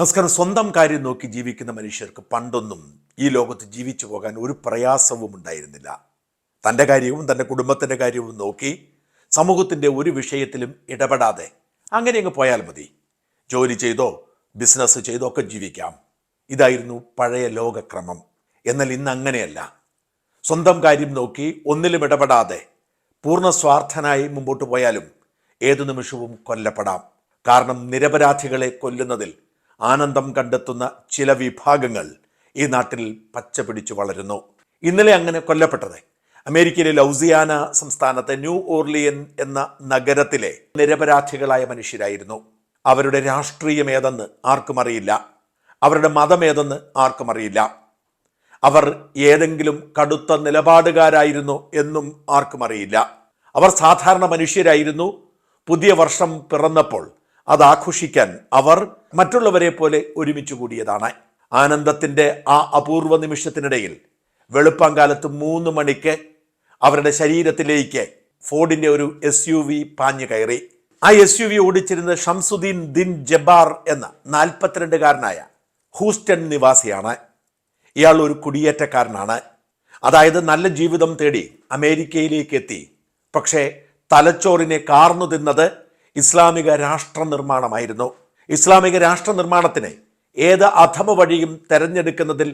നമസ്കാരം. സ്വന്തം കാര്യം നോക്കി ജീവിക്കുന്ന മനുഷ്യർക്ക് പണ്ടൊന്നും ഈ ലോകത്ത് ജീവിച്ചു പോകാൻ ഒരു പ്രയാസവും ഉണ്ടായിരുന്നില്ല. തന്റെ കാര്യവും തന്റെ കുടുംബത്തിന്റെ കാര്യവും നോക്കി സമൂഹത്തിന്റെ ഒരു വിഷയത്തിലും ഇടപെടാതെ അങ്ങനെ അങ്ങ് പോയാൽ മതി. ജോലി ചെയ്തോ ബിസിനസ് ചെയ്തോ ഒക്കെ ജീവിക്കാം. ഇതായിരുന്നു പഴയ ലോകക്രമം. എന്നാൽ ഇന്ന് അങ്ങനെയല്ല. സ്വന്തം കാര്യം നോക്കി ഒന്നിലും ഇടപെടാതെ പൂർണ സ്വാർത്ഥനായി മുമ്പോട്ട് പോയാലും ഏതു നിമിഷവും കൊല്ലപ്പെടാം. കാരണം നിരപരാധികളെ കൊല്ലുന്നതിൽ ആനന്ദം കണ്ടെത്തുന്ന ചില വിഭാഗങ്ങൾ ഈ നാട്ടിൽ പച്ച പിടിച്ചു വളരുന്നു. ഇന്നലെ അങ്ങനെ കൊല്ലപ്പെട്ടത്. അമേരിക്കയിലെ ലൗസിയാന സംസ്ഥാനത്തെ ന്യൂ ഓർലിയൻ എന്ന നഗരത്തിലെ നിരപരാധികളായ മനുഷ്യരായിരുന്നു. അവരുടെ രാഷ്ട്രീയം ഏതെന്ന് ആർക്കും അറിയില്ല. അവരുടെ മതം ഏതെന്ന് ആർക്കും അറിയില്ല. അവർ ഏതെങ്കിലും കടുത്ത നിലപാടുകാരായിരുന്നു എന്നും ആർക്കും അറിയില്ല. അവർ സാധാരണ മനുഷ്യരായിരുന്നു. പുതിയ വർഷം പിറന്നപ്പോൾ അത് ആഘോഷിക്കാൻ അവർ മറ്റുള്ളവരെ പോലെ ഒരുമിച്ച് കൂടിയതാണ്. ആനന്ദത്തിന്റെ ആ അപൂർവ നിമിഷത്തിനിടയിൽ വെളുപ്പാങ്കാലത്ത് മൂന്ന് മണിക്ക് അവരുടെ ശരീരത്തിലേക്ക് ഫോർഡിന്റെ ഒരു എസ് യു വി പാഞ്ഞു കയറി. ആ എസ് യു വി ഓടിച്ചിരുന്നത് ഷംസുദ്ദീൻ ദിൻ ജബാർ എന്ന നാൽപ്പത്തിരണ്ടുകാരനായ ഹൂസ്റ്റൺ നിവാസിയാണ്. ഇയാൾ ഒരു കുടിയേറ്റക്കാരനാണ്. അതായത് നല്ല ജീവിതം തേടി അമേരിക്കയിലേക്ക് എത്തി. പക്ഷേ തലച്ചോറിനെ കാർന്നു തിന്നത് ഇസ്ലാമിക രാഷ്ട്ര നിർമ്മാണമായിരുന്നു ഇസ്ലാമിക രാഷ്ട്ര നിർമ്മാണത്തിന് ഏത് അധമ വഴിയും തെരഞ്ഞെടുക്കുന്നതിൽ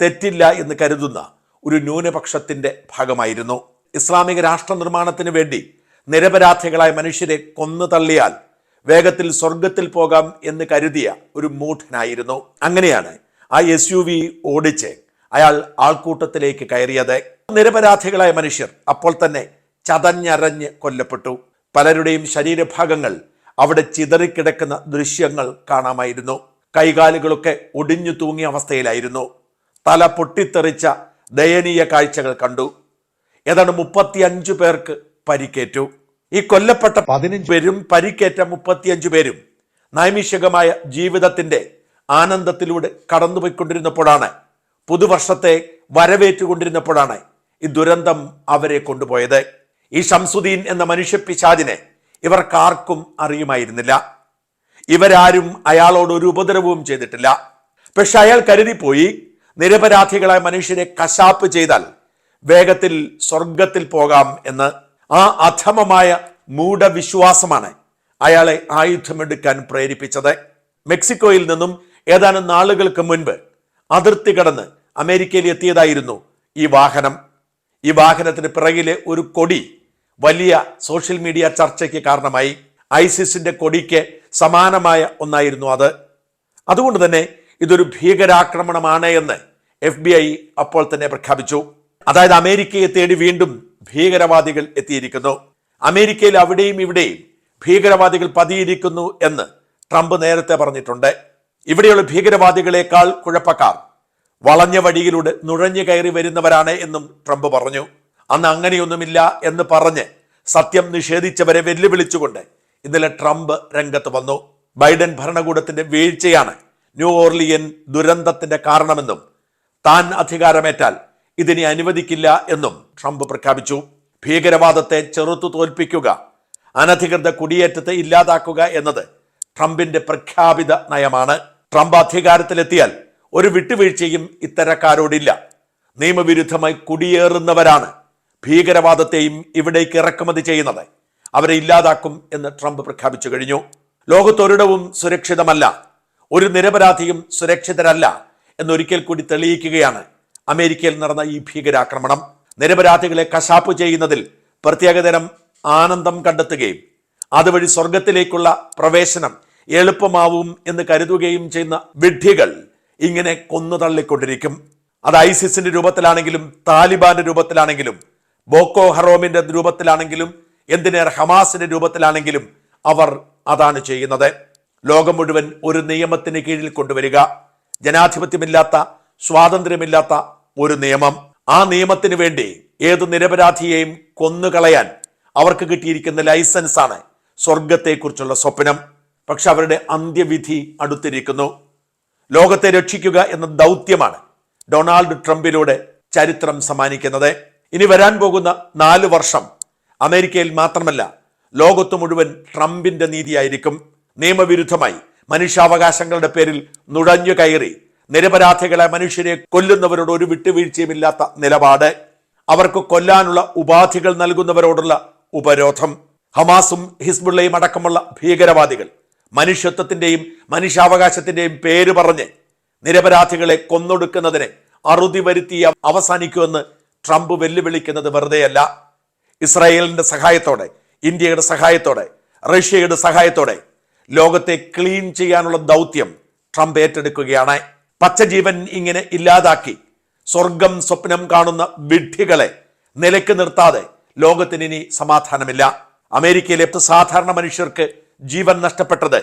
തെറ്റില്ല എന്ന് കരുതുന്ന ഒരു ന്യൂനപക്ഷത്തിന്റെ ഭാഗമായിരുന്നു. ഇസ്ലാമിക രാഷ്ട്ര നിർമ്മാണത്തിന് വേണ്ടി നിരപരാധികളായ മനുഷ്യരെ കൊന്നു തള്ളിയാൽ വേഗത്തിൽ സ്വർഗത്തിൽ പോകാം എന്ന് കരുതിയ ഒരു മൂഢനായിരുന്നു. അങ്ങനെയാണ് ആ എസ് യു വി ഓടിച്ച് അയാൾ ആൾക്കൂട്ടത്തിലേക്ക് കയറിയത്. നിരപരാധികളായ മനുഷ്യർ അപ്പോൾ തന്നെ ചതഞ്ഞരഞ്ഞ് കൊല്ലപ്പെട്ടു. പലരുടെയും ശരീരഭാഗങ്ങൾ അവിടെ ചിതറിക്കിടക്കുന്ന ദൃശ്യങ്ങൾ കാണാമായിരുന്നു. കൈകാലുകളൊക്കെ ഒടിഞ്ഞു തൂങ്ങിയ അവസ്ഥയിലായിരുന്നു. തല പൊട്ടിത്തെറിച്ച ദയനീയ കാഴ്ചകൾ കണ്ടു. ഏതാണ്ട് മുപ്പത്തിയഞ്ചു പേർക്ക് പരിക്കേറ്റു. ഈ കൊല്ലപ്പെട്ട പതിനഞ്ച് പേരും പരിക്കേറ്റ മുപ്പത്തിയഞ്ചു പേരും നൈമിഷികമായ ജീവിതത്തിന്റെ ആനന്ദത്തിലൂടെ കടന്നുപോയിക്കൊണ്ടിരുന്നപ്പോഴാണ് പുതുവർഷത്തെ വരവേറ്റുകൊണ്ടിരുന്നപ്പോഴാണ് ഈ ദുരന്തം അവരെ കൊണ്ടുപോയത്. ഈ ഷംസുദ്ദീൻ എന്ന മനുഷ്യ പിശാചിനെ ഇവർക്കാർക്കും അറിയുമായിരുന്നില്ല. ഇവരാരും അയാളോട് ഒരു ഉപദ്രവവും ചെയ്തിട്ടില്ല. പക്ഷെ അയാൾ കരുതിപ്പോയി നിരപരാധികളായ മനുഷ്യരെ കശാപ്പ് ചെയ്താൽ വേഗത്തിൽ സ്വർഗത്തിൽ പോകാം എന്ന്. ആ അധമമായ മൂഢവിശ്വാസമാണ് അയാളെ ആയുധമെടുക്കാൻ പ്രേരിപ്പിച്ചത്. മെക്സിക്കോയിൽ നിന്നും ഏതാനും നാളുകൾക്ക് മുൻപ് അതിർത്തി കടന്ന് അമേരിക്കയിൽ എത്തിയതായിരുന്നു ഈ വാഹനം. ഈ വാഹനത്തിന് പിറകിലെ ഒരു കൊടി വലിയ സോഷ്യൽ മീഡിയ ചർച്ചയ്ക്ക് കാരണമായി ഐസിസിന്റെ കൊടിക്ക് സമാനമായ ഒന്നായിരുന്നു അത്. അതുകൊണ്ട് തന്നെ ഇതൊരു ഭീകരാക്രമണമാണ് എന്ന് എഫ് ബി ഐ അപ്പോൾ തന്നെ പ്രഖ്യാപിച്ചു. അതായത് അമേരിക്കയെ തേടി വീണ്ടും ഭീകരവാദികൾ എത്തിയിരിക്കുന്നു. അമേരിക്കയിൽ അവിടെയും ഇവിടെയും ഭീകരവാദികൾ പതിയിരിക്കുന്നു എന്ന് ട്രംപ് നേരത്തെ പറഞ്ഞിട്ടുണ്ട്. ഇവിടെയുള്ള ഭീകരവാദികളെക്കാൾ കുഴപ്പക്കാർ വളഞ്ഞ വഴിയിലൂടെ നുഴഞ്ഞു കയറി വരുന്നവരാണ് എന്നും ട്രംപ് പറഞ്ഞു. അന്ന് അങ്ങനെയൊന്നുമില്ല എന്ന് പറഞ്ഞ് സത്യം നിഷേധിച്ചവരെ വെല്ലുവിളിച്ചുകൊണ്ട് ഇന്നലെ ട്രംപ് രംഗത്ത് വന്നു. ബൈഡൻ ഭരണകൂടത്തിന്റെ വീഴ്ചയാണ് ന്യൂ ഓർലിയൻ ദുരന്തത്തിന്റെ കാരണമെന്നും താൻ അധികാരമേറ്റാൽ ഇതിനെ അനുവദിക്കില്ല എന്നും ട്രംപ് പ്രഖ്യാപിച്ചു. ഭീകരവാദത്തെ ചെറുത്തു തോൽപ്പിക്കുക അനധികൃത കുടിയേറ്റത്തെ ഇല്ലാതാക്കുക എന്നത് ട്രംപിന്റെ പ്രഖ്യാപിത നയമാണ്. ട്രംപ് അധികാരത്തിലെത്തിയാൽ ഒരു വിട്ടുവീഴ്ചയും ഇത്തരക്കാരോടില്ല. നിയമവിരുദ്ധമായി കുടിയേറുന്നവരാണ് ഭീകരവാദത്തെയും ഇവിടേക്ക് ഇറക്കുമതി ചെയ്യുന്നത് അവരെ ഇല്ലാതാക്കും എന്ന് ട്രംപ് പ്രഖ്യാപിച്ചു കഴിഞ്ഞു. ലോകത്തൊരിടവും സുരക്ഷിതമല്ല ഒരു നിരപരാധിയും സുരക്ഷിതരല്ല എന്നൊരിക്കൽ കൂടി തെളിയിക്കുകയാണ് അമേരിക്കയിൽ നടന്ന ഈ ഭീകരാക്രമണം. നിരപരാധികളെ കശാപ്പ് ചെയ്യുന്നതിൽ പ്രത്യേകതരം ആനന്ദം കണ്ടെത്തുകയും അതുവഴി സ്വർഗത്തിലേക്കുള്ള പ്രവേശനം എളുപ്പമാവും എന്ന് കരുതുകയും ചെയ്യുന്ന വിഡ്ഢികൾ ഇങ്ങനെ കൊന്നു തള്ളിക്കൊണ്ടിരിക്കും അത് ഐസിസിന്റെ രൂപത്തിലാണെങ്കിലും താലിബാന്റെ രൂപത്തിലാണെങ്കിലും ബോക്കോ ഹറോമിന്റെ രൂപത്തിലാണെങ്കിലും എന്തിനേറെ ഹമാസിന്റെ രൂപത്തിലാണെങ്കിലും അവർ അതാണ് ചെയ്യുന്നത്. ലോകം മുഴുവൻ ഒരു നിയമത്തിന് കീഴിൽ കൊണ്ടുവരിക ജനാധിപത്യമില്ലാത്ത സ്വാതന്ത്ര്യമില്ലാത്ത ഒരു നിയമം. ആ നിയമത്തിന് വേണ്ടി ഏത് നിരപരാധിയെയും കൊന്നുകളയാൻ അവർക്ക് കിട്ടിയിരിക്കുന്ന ലൈസൻസാണ് സ്വർഗത്തെക്കുറിച്ചുള്ള സ്വപ്നം. പക്ഷെ അവരുടെ അന്ത്യവിധി അടുത്തിരിക്കുന്നു. ലോകത്തെ രക്ഷിക്കുക എന്ന ദൗത്യമാണ് ഡൊണാൾഡ് ട്രംപിലൂടെ ചരിത്രം സമ്മാനിക്കുന്നത്. ഇനി വരാൻ പോകുന്ന നാല് വർഷം അമേരിക്കയിൽ മാത്രമല്ല ലോകത്ത് മുഴുവൻ ട്രംപിന്റെ നീതിയായിരിക്കും. നിയമവിരുദ്ധമായി മനുഷ്യാവകാശങ്ങളുടെ പേരിൽ നുഴഞ്ഞു കയറി നിരപരാധികളെ മനുഷ്യരെ കൊല്ലുന്നവരോട് ഒരു വിട്ടുവീഴ്ചയുമില്ലാത്ത നിലപാട്. അവർക്ക് കൊല്ലാനുള്ള ഉപാധികൾ നൽകുന്നവരോടുള്ള ഉപരോധം. ഹമാസും ഹിസ്ബുള്ളയും അടക്കമുള്ള ഭീകരവാദികൾ മനുഷ്യത്വത്തിന്റെയും മനുഷ്യാവകാശത്തിന്റെയും പേര് പറഞ്ഞ് നിരപരാധികളെ കൊന്നൊടുക്കുന്നതിനെ അറുതി വരുത്തി അവസാനിക്കുമെന്ന് ട്രംപ് വെല്ലുവിളിക്കുന്നത് വെറുതെയല്ല. ഇസ്രായേലിന്റെ സഹായത്തോടെ ഇന്ത്യയുടെ സഹായത്തോടെ റഷ്യയുടെ സഹായത്തോടെ ലോകത്തെ ക്ലീൻ ചെയ്യാനുള്ള ദൗത്യം ട്രംപ് ഏറ്റെടുക്കുകയാണ്. പച്ചജീവൻ ഇങ്ങനെ ഇല്ലാതാക്കി സ്വർഗം സ്വപ്നം കാണുന്ന വിഡ്ഢികളെ നിലയ്ക്ക് നിർത്താതെ ലോകത്തിന് ഇനി സമാധാനമില്ല. അമേരിക്കയിലെ സാധാരണ മനുഷ്യർക്ക് ജീവൻ നഷ്ടപ്പെട്ടത്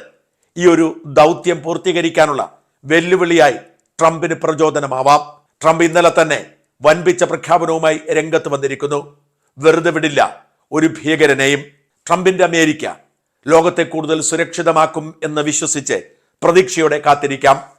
ഈ ഒരു ദൗത്യം പൂർത്തീകരിക്കാനുള്ള വെല്ലുവിളിയായി ട്രംപിന് പ്രചോദനമാവാം. ട്രംപ് ഇന്നലെ തന്നെ വൻപിച്ച പ്രഖ്യാപനവുമായി രംഗത്ത് വന്നിരിക്കുന്നു. വെറുതെ വിടില്ല ഒരു ഭീകരനെയും ട്രംപിന്റെ അമേരിക്ക ലോകത്തെ കൂടുതൽ സുരക്ഷിതമാക്കും എന്ന് വിശ്വസിച്ച് പ്രതീക്ഷയോടെ കാത്തിരിക്കാം.